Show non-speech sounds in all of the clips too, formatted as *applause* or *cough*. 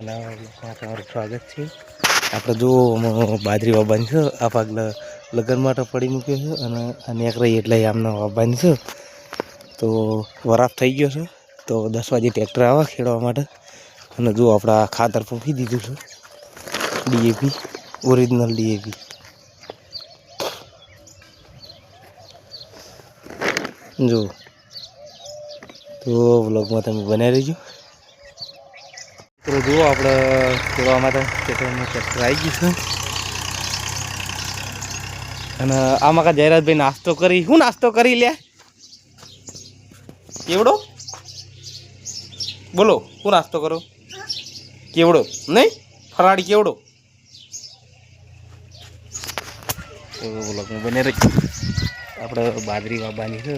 અને તમારું સ્વાગત છે. આપણે જો બાજરી વાવવાની છે, આ પાક લગ્ન માટે પડી મૂક્યો છે અને આ રહી એટલે આમને વાવવાની છે. તો વરાપ થઈ ગયો છે. તો દસ વાગે ટ્રેક્ટર આવે ખેડવા માટે. અને જો આપણે ખાતર ફૂંકી દીધું છે. ડીએપી ઓરિજિનલ ડીએપી જો. તો બ્લોગમાં તમે બનાવી રહેજો. મિત્રો જુઓ આપણે જોવા માટે ખેતરમાં ટ્રેક્ટર આવી ગયું છે અને આમાં કા જયરાજભાઈ નાસ્તો કરી શું નાસ્તો કરી લે કેવડો બોલો શું નાસ્તો કરો કેવડો નહીં ફરાળી કેવડો બોલો બને રહી આપણે બાજરી વાવવાની છે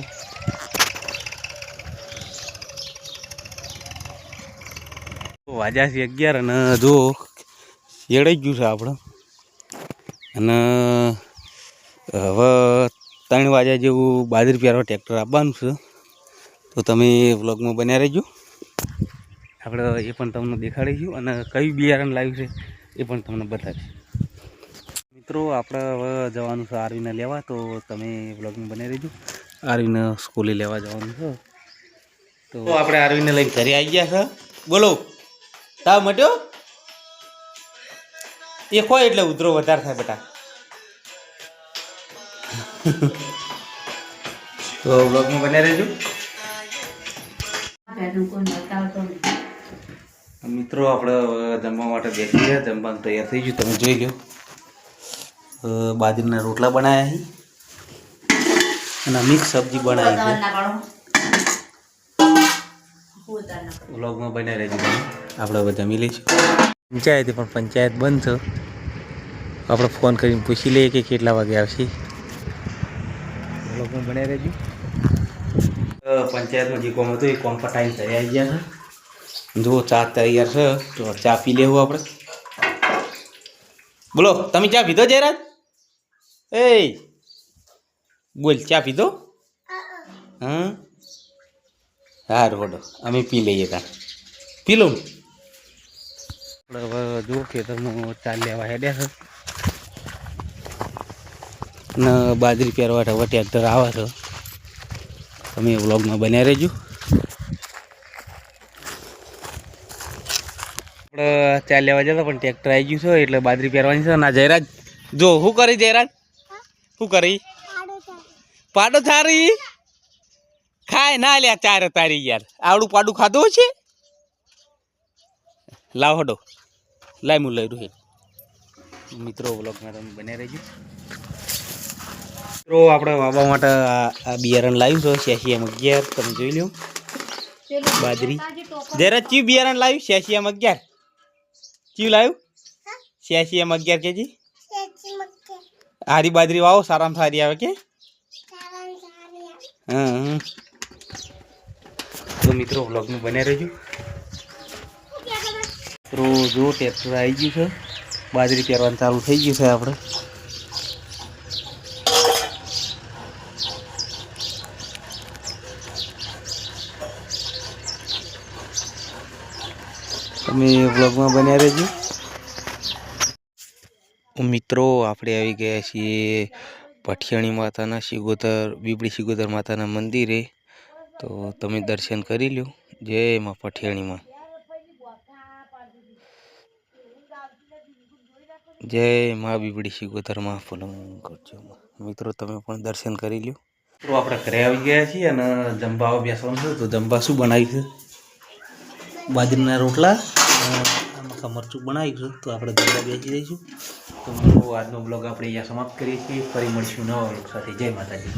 વાજ્યા છે અગિયાર અને જો શેડાઈ ગયું છે આપણે. અને હવે ત્રણ વાગ્યા જેવું બાજરી પહેરવા ટ્રેક્ટર આપવાનું છે. તો તમે વ્લોગમાં બન્યા રહેજો. આપણે એ પણ તમને દેખાડીશું અને કયું બિયારણ લાવ્યું છે એ પણ તમને બતાવીશું. મિત્રો, આપણે હવે જવાનું છે આરવીને લેવા, તો તમે વ્લોગમાં બને રહેજો. આરવીને સ્કૂલે લેવા જવાનું છે. તો આપણે આરવીને લઈને ઘરે આવી ગયા છે. બોલો. તાવ મટ્યો? એ ખોય એટલે ઉધરો વધારે થાય બેટા. *laughs* તો બ્લોગમાં બને રહેજો. મિત્રો આપણે જમવા માટે બેસી ગયા જમવાનું તૈયાર થઈ ગયું. તમે જોઈ લો. બાજરીના રોટલા બનાવ્યા અને મિક્સ સબ્જી બનાવી વ્લોગમાં બન્યા રહેજો આપણે બધા જમી લઈશું પંચાયત પણ પંચાયત બંધ છે. આપણે ફોન કરીને પૂછી લઈએ કે કેટલા વાગે આવશે. વ્લોગમાં બન્યા રહેજો. પંચાયતનો પંચાયતમાં જે કોમ હતું એ કોમ પર ટાઈમ તૈયાર ગયા છે. જો ચા તૈયાર છે. તો ચા પી લેવું આપણે. બોલો તમે ચા પીધો જયરાજ? એ બોલ ચા પીધો? હા? સારું હોડો અમે પી લઈએ તા પી લઉં. હવે જો ખેતરમાં ચાલ લેવા હેડ્યા છે ને બાજરી પહેરવા હવે ટ્રેક્ટર આવે છે. તમે વ્લોગમાં બન્યા રહેજો. આપણે ચાલ લેવા જતા પણ ટ્રેક્ટર આવી ગયું છે એટલે બાજરી પહેરવાની છે. ના જયરાજ. જો શું કરી જયરાજ? શું કરી? પાડો થારી ખાય ના લ્યા ચાર તારી યાર. આવડું પાડું ખાધું છે લાવ હડો. લાય મું લઈ રહ્યું મિત્રો બ્લોગમાં તમે બને રહેજો. મિત્રો આપણે વાવવા માટે આ બિયારણ લાવ્યું છે. શેસી એમ અગિયાર તમે જોઈ લો બાજરી. જરા ચીવ બિયારણ લાવ્યું? શેસી એમ અગિયાર. ચીવ લાવ્યું? શેસી એમ અગિયાર કેજી? હારી બાજરી વાવો સારામાં સારી આવે કે? હમ હા. તો મિત્રો વ્લોગમાં બન્યા રહેજો. મિત્રો જો ટ્રેક્ટર આવી ગયું છે. બાજરી પહેરવાનું ચાલુ થઈ ગયું છે આપણે. તમે વ્લોગમાં બન્યા રહેજો. મિત્રો, આપણે આવી ગયા છીએ ભઠિયાણી માતાના શિગોતર, બીબડી શિગોતર માતાના મંદિરે. તો તમે દર્શન કરી લો જય માં પઠિયાણીમાં. જય મા બીબડી શિગોતરમાં ફલમ કરજો મિત્રો, તમે પણ દર્શન કરી લો મિત્રો, આપણે ઘરે આવી ગયા છીએ અને જમવા બેસવાનું છે. તો જમવા શું બનાવ્યું છે? બાજરીના રોટલા આમાં મરચું બનાવ્યું છે. તો આપણે જમવા બેસી જઈશું. તો આજનો બ્લોગ આપણે અહીંયા સમાપ્ત કરીએ છીએ. ફરી મળીશું નવા બ્લોગ સાથે. જય માતાજી.